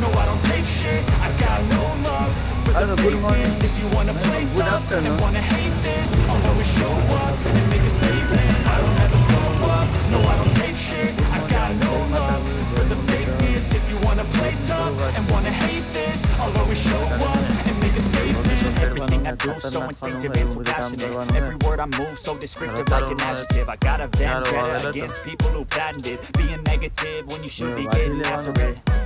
No, I don't take shit. I got no love for the Hello, good morning. If you wanna play good tough afternoon. and wanna hate this, I'll always show up and make a statement. I don't ever slow up. No, I don't take shit. I got no love But the fakeness. If you wanna play tough and wanna hate this, I'll always show up and make a statement. Everything I do so instinctive and so passionate Every word I move so descriptive like an adjective I got a vendetta against people who patented Being negative when you should be getting after it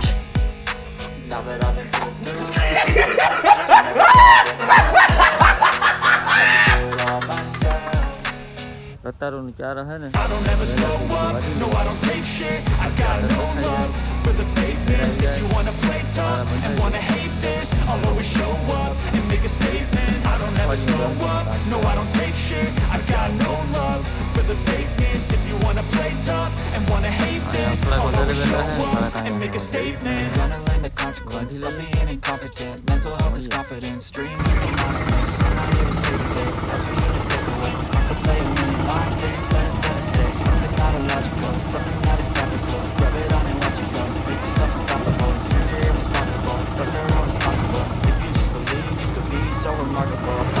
Now that I've been through it all myself. રતારોની ચાર હે ને I don't ever slow up, no I don't take shit I got no love for the fakeness If you wanna play tough and wanna hate this I'll always show up and make a statement I don't slow up, no I don't take shit. I've got no love for the fakeness. If you wanna play tough and wanna hate this I'll always show up and make a statement. Gonna learn the consequence of being incompetent. Mental health is confidence, dreams and honestness I'm not here to save the day, that's for you to take away. I could play a million mind games, but instead I say Something not illogical, something that is topical. Rub it on and watch it go, make yourself unstoppable. Dreams are irresponsible, but they're always possible If you just believe, you could be so remarkable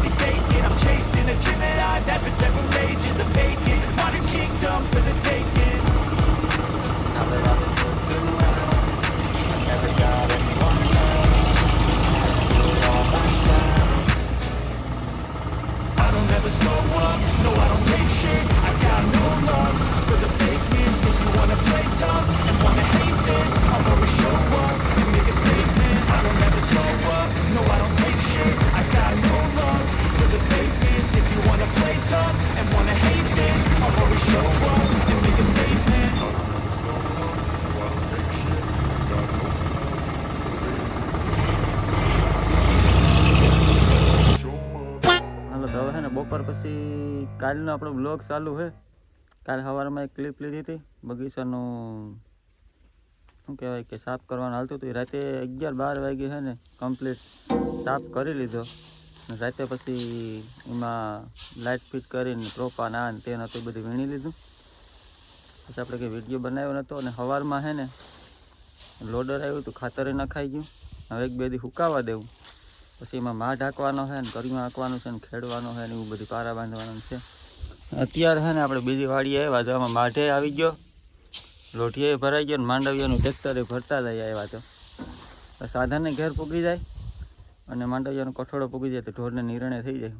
કાલનો આપણો blog ચાલુ છે. કાલ સવારમાં એક clip લીધી હતી. બગીચાનું, શું કહેવાય કે, સાફ કરવાનું હાલતું હતું. રાતે અગિયાર બાર વાગે છે ને કમ્પ્લીટ સાફ કરી લીધો. રાતે પછી એમાં લાઇટ ફિટ કરીને પ્રોપા ના ને તે નહોતું બધું વીણી લીધું. પછી આપણે કંઈ વીડિયો બનાવ્યો નહોતો અને સવારમાં છે ને લોડર આવ્યું હતું, ખાતરે નખાઈ ગયું. હવે એક બે દી સુકાવા દેવું. પછી એમાં મા ઢાંકવાનો છે ને કરીમાં હાંકવાનું છે ને, ખેડવાનો છે ને, એવું બધું પારા બાંધવાનું છે. અત્યારે છે ને આપણે બીજી વાડીએ આવ્યા તો આમાં માઢે આવી ગયો. લોઠીએ ભરાઈ ગયો ને માંડવિયાનું ટ્રેક્ટરે ભરતા જાય આવ્યા તો. સાધનને ઘેર પૂગી જાય અને માંડવિયાનો કઠોળો પૂગી જાય તો ઢોરને નિર્ણય થઈ જાય.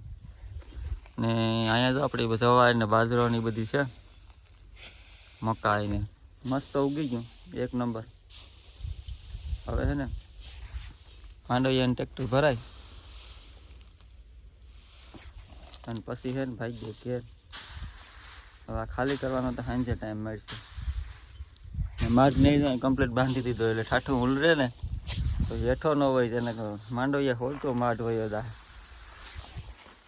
ને અહીંયા તો આપણે જવાય ને બાજરોની બધી છે. મકાઈને. મસ્ત ઉગી ગયું, એક નંબર. હવે છે ને માંડવિયાનું ટ્રેક્ટર ભરાય. અને પછી છે ને ભાઈ ગયો ઘેર. હવે ખાલી કરવાનો તો સાંજે ટાઈમ મળશે. માર્ગ નહીં નહીં કમ્પ્લીટ બાંધી દીધો એટલે ઠાઠું ઉલરે ને તો હેઠો ન હોય તેને માંડવીએ ખોલતો માઠ હોય દા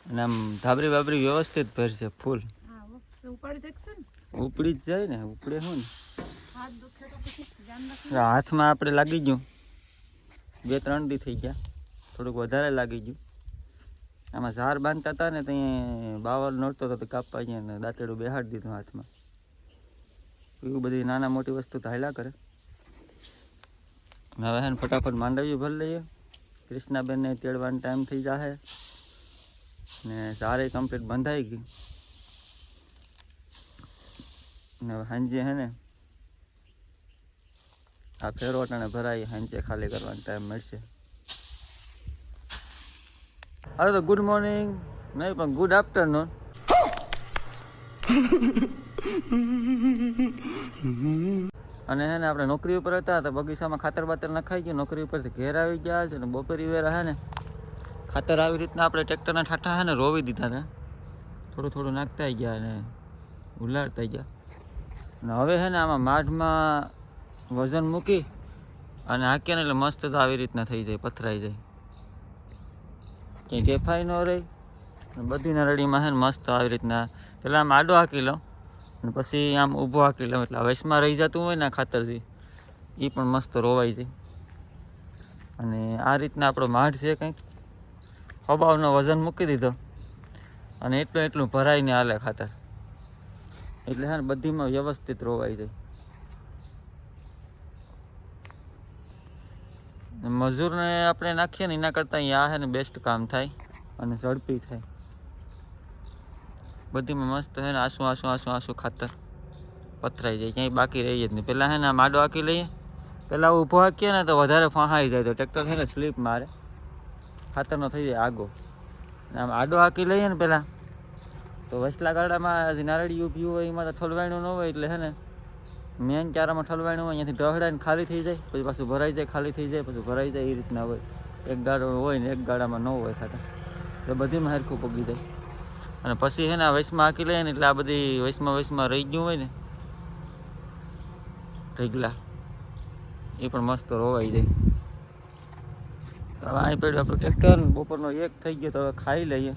અને આમ ધાબરી બાબરી વ્યવસ્થિત ભરશે ફૂલ. ઉપાડી જ જાય ને ઉપડે શું ને. હાથમાં આપણે લાગી ગયું. બે ત્રણ દી થઈ ગયા. થોડુંક વધારે લાગી ગયું. આમાં ઝાર બાંધતા હતા ને ત્યાં બાવળ નડતો હતો તો કાપવા ને દાંતેડું બેહાડી દીધું હાથમાં. એવું બધી નાના મોટી વસ્તુ તો હાલ્યા કરે. હવે હે ફટાફટ માંડવી ભરી લઈએ. કૃષ્ણાબેનને તેડવાનો ટાઈમ થઈ જાહે. ને ઝારે કમ્પ્લીટ બંધાઈ ગઈ. ને હાંજે હે ને આ ફેરવટાને ભરાઈ હાંજે ખાલી કરવાનો ટાઈમ મળશે. હવે તો ગુડ મોર્નિંગ નહીં, પણ ગુડ આફ્ટરનૂન અને હે ને, આપણે નોકરી ઉપર હતા, તો બગીચામાં ખાતર બાતર નખાઈ ગયું. નોકરી ઉપરથી ઘેર આવી ગયા છે ને બપોરી વેરા હે ને, ખાતર આવી રીતના આપણે ટ્રેક્ટરના ઠાઠા હે ને, રોવી દીધા હતા. થોડું થોડું નાખતા ગયા અને ઉલાડતા ગયા. અને હવે હે ને, આમાં માઢમાં વજન મૂકી અને હાંકીએ ને એટલે મસ્ત તો આવી રીતના થઈ જાય, પથરાઈ જાય. ક્યાંય ગેફાઈ ન રહી. બધી નરડીમાં છે ને મસ્ત આવી રીતના. પહેલાં આમ આડો હાંકી લઉં. અને પછી આમ ઊભો હાંકી લઉં. એટલે આ વચમાં રહી જતું હોય ને ખાતરથી એ પણ મસ્ત રોવાઈ જાય. અને આ રીતના આપણો માઢ છે કંઈક. ખબાવનો વજન મૂકી દીધો. અને એટલું એટલું ભરાઈને હાલે ખાતર. એટલે હા બધીમાં વ્યવસ્થિત રોવાઈ જાય. મજૂરને આપણે નાખીએ ને એના કરતાં અહીંયા છે ને બેસ્ટ કામ થાય અને ઝડપી થાય. બધીમાં મસ્ત છે ને આંસુ, આસુ આસુ, આંસુ ખાતર પથરાઈ જાય. ક્યાંય બાકી રહી જ નહીં. પહેલાં છે ને માડો હાંકી લઈએ. પહેલાં ઊભો હાંકીએ ને તો વધારે ફહાઈ જાય. તો ટ્રેક્ટર છે ને સ્લીપ મારે. ખાતરનો થઈ જાય આગો. આમ આડો હાંકી લઈએ ને પહેલાં. તો વસલા ગાડામાં નારળિયું પીવું હોય એમાં તો ઠલવાણું ન હોય એટલે છે ને મેન ચારામાં ઠલવાણું હોય, અહીંયાથી ઢહડાઈને ખાલી થઈ જાય, પછી પાછું ભરાઈ જાય, ખાલી થઈ જાય, પછી ભરાઈ જાય, એ રીતના હોય. એક ગાડો હોય ને એક ગાડામાં ન હોય ખાતા. એટલે બધીમાં હરખું પગી જાય. અને પછી છે ને આ વયસમાં હાંકી લઈએ ને એટલે આ બધી વયસમાં વયસમાં રહી ગયું હોય ને, ઢગલા, એ પણ મસ્ત રોવાઈ જાય. તો હવે અહીં પડ્યું આપણું ટ્રેક્ટર બપોરનો એક થઈ ગયો, તો હવે ખાઈ લઈએ.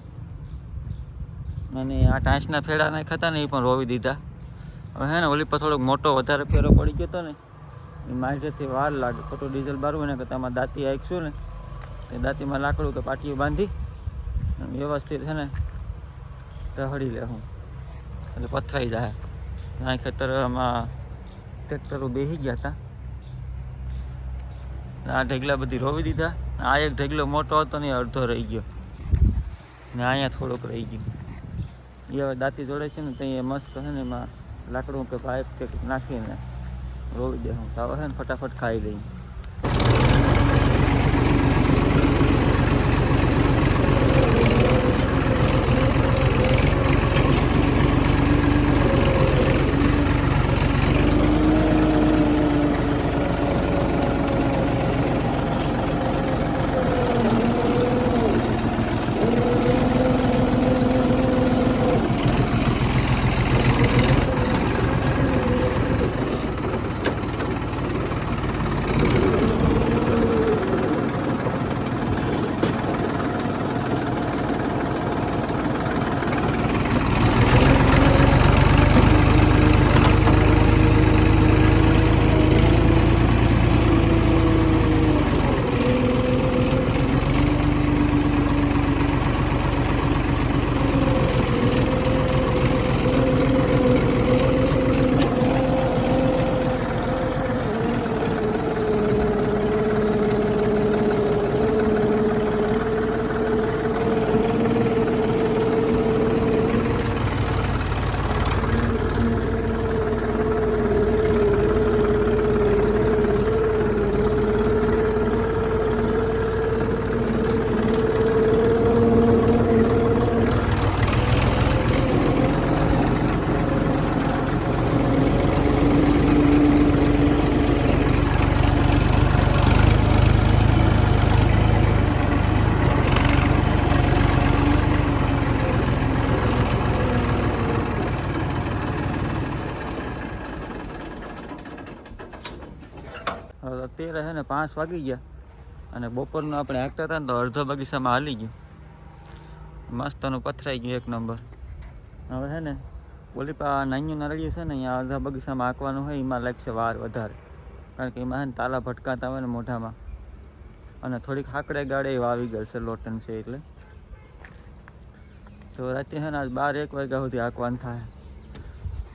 અને આ ટાંચના ફેડા નાખ્યા હતા ને, એ પણ રોવી દીધા. હવે હે ને ઓલી પર થોડોક મોટો વધારે ફેરો પડી ગયો હતો ને, એ માહિતીથી વાર લાગે. ખોટું ડીઝલ બારવું ને કે તમારે દાંતી આંકશું ને, એ દાંતીમાં લાકડું કે પાટીયું બાંધી વ્યવસ્થિત છે ને ઢહળી લે હું. એટલે પથરાઈ જાય. આ ખેતરમાં ટ્રેક્ટરો બેસી ગયા હતા આ ઢગલા બધી રોવી દીધા. આ એક ઢગલો મોટો હતો ને અડધો રહી ગયો. ને અહીંયા થોડોક રહી ગયો. એ હવે દાંતી જોડે છે ને ત્યાં મસ્ત છે ને એમાં લાકડું કે પાઇપ કે નાખીને રોવી દે હું. તો હે ફટાફટ ખાઈ લઈ અત્યારે છે ને પાંચ વાગી ગયા અને બપોરનું આપણે હાંકતા હતા ને તો અડધો બગીચામાં હાલી ગયું. મસ્તનું પથરાઈ ગયું એક નંબર. હવે છે ને ઓલી પા નાન્યું નળિયું છે ને અહીંયા અડધા બગીચામાં હાંકવાનું હોય એમાં લાગશે વાર વધારે. કારણ કે એમાં છે ને તાલા ભટકાતા હોય ને મોઢામાં. અને થોડીક હાકડે ગાડે વાવી ગયેલ છે લોટન છે એટલે. તો રાતે છે ને આજ બાર એક વાગ્યા સુધી હાંકવાનું થાય.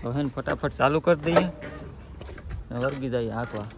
તો હે ને ફટાફટ ચાલુ કરી દઈએ ને વર્ગી જાય હાંકવા.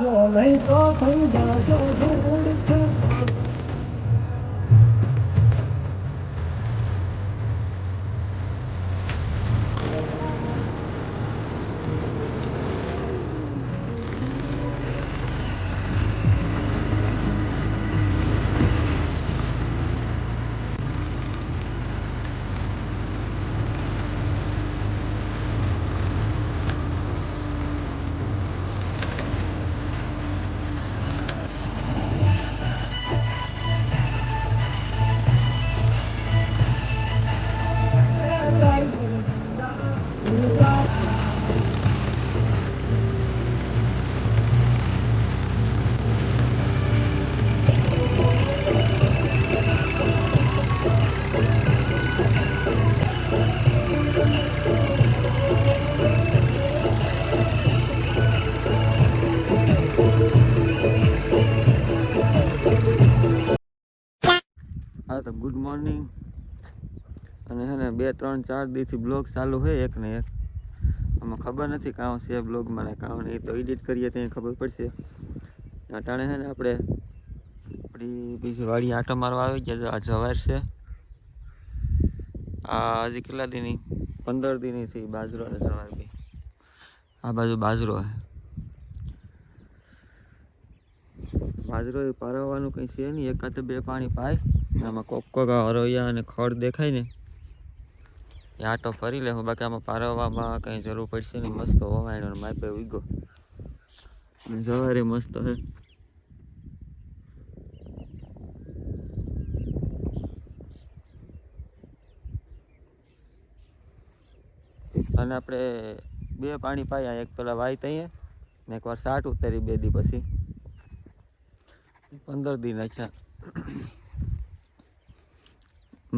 ભાગો નહીં તો થઈ જશો ધૂળ હા મોર્નિંગ અને હે ને બે, ત્રણ, ચાર દીથી બ્લોગ ચાલુ હોય એક ને એક. આમાં ખબર નથી કાં છે બ્લોગમાં ને કાં નહીં તો એડિટ કરીએ ત્યાં ખબર પડશે. અટાણે છે ને આપણે આપણી બીજી વાડી આટો મારવા આવી ગયા છે. આ જવાર છે. આ હજી કેટલા દીની? પંદર દીની બાજરો અને જવાર બી. આ બાજુ બાજરો છે બાજરો એ પારવવાનું કંઈ છે નહીં, એકાદ બે પાણી પાય. આમાં કોક કોક હરોયા અને ખડ દેખાય ને, એ આટો ફરી લે, હું બાકી આમાં પારવવામાં કંઈ જરૂર પડશે નહીં. મસ્ત વવાયણો માપે ઉગો સવારે મસ્ત હે. અને આપણે બે પાણી પાયા, એક પેલા વાય તઈએ ને એકવાર સાટ ઉતારી બે દી પછી. પંદર દી નાખ્યા.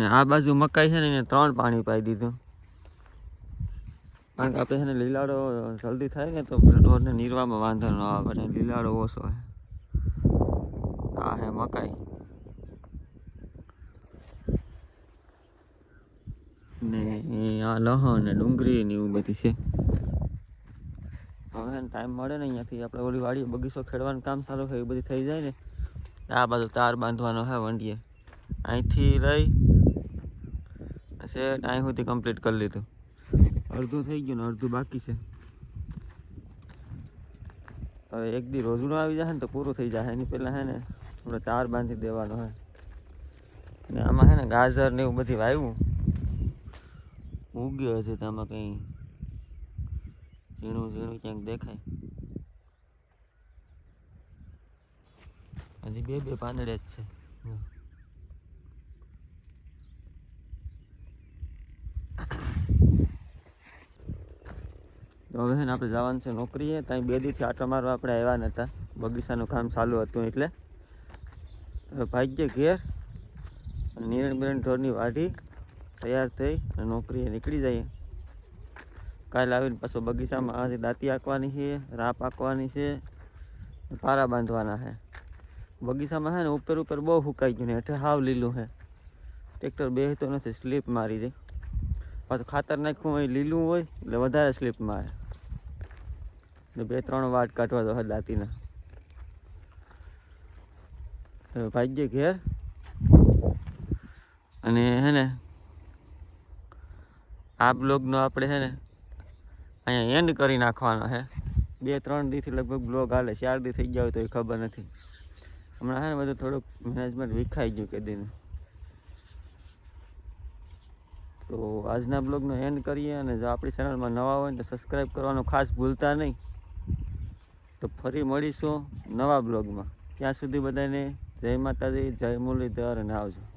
ને આ બાજુ મકાઈ છે ને એને ત્રણ પાણી પાઈ દીધું. કારણ કે આપણે છે ને લીલાડો જલ્દી થાય ને તો ઢોરને નીરવામાં વાંધો ન આવે અને લીલાડો ઓછો છે આ છે મકાઈ. ને આ લહણ ને ડુંગળી ને એવું બધી છે. હવે ટાઈમ મળે ને અહીંયાથી આપણે ઓલી વાડીએ બગીચો ખેડવાનું કામ સારું થાય એ બધી થઈ જાય ને. આ બાજુ તાર બાંધવાનો છે વંડીએ અહીંથી લઈ સેટ અહીં સુધી કમ્પ્લીટ કરી લીધું. અડધું થઈ ગયું ને અડધું બાકી છે. હવે એક દી રોજડું આવી જાય ને તો પૂરું થઈ જાય એની પહેલાં હે ને થોડો તાર બાંધી દેવાનો હોય અને આમાં છે ને ગાજર ને એવું બધી વાવ્યું ઉગ્યો હશે તો આમાં કંઈ ઝીણું ઝીણું ક્યાંક દેખાય. હજી બે બે પાંદડે જ છે. તો હવે ને આપણે જવાનું છે નોકરીએ. ત્યાં બે દીથી આટો મારવા આપણે આવ્યા નહોતા બગીચાનું કામ ચાલુ હતું એટલે. ભાગ્ય ઘેર. નિરણ બિરણ ઢોરની વાઢી તૈયાર થઈ અને નોકરીએ નીકળી જઈએ. કાલે આવીને પાછો બગીચામાં આજે દાંતી આંકવાની છે, રાપ આંકવાની છે પારા બાંધવાના છે. બગીચામાં છે ને ઉપર ઉપર બહુ સુકાઈ ગયું ને હેઠે હાવ લીલું છે. ટ્રેક્ટર બેસતો નથી, સ્લીપ મારી જાય. પાછું ખાતર નાખ્યું હોય, લીલું હોય, એટલે વધારે સ્લીપ મારે. ને બે ત્રણ વાટ કાઢવા તો દાંતીના. તો ભાગ્ય ઘેર. અને હે ને, આ બ્લોગનો આપણે છે ને અહીંયા એન્ડ કરી નાખવાનો છે બે ત્રણ દીથી લગભગ બ્લોગ હાલે, ચાર દી થઈ ગયા હોય તો એ ખબર નથી. હમણાં છે ને બધું થોડુંક મેનેજમેન્ટ વિખાઈ ગયું કે દીનું. તો આજના બ્લોગનો એન્ડ કરીએ અને જો આપણી ચેનલમાં નવા હોય તો સબસ્ક્રાઈબ કરવાનું ખાસ ભૂલતા નહીં. તો ફરી મળીશું નવા બ્લોગમાં. ત્યાં સુધી બધાને જય માતાજી, જય મુરલીધર અને આવજો.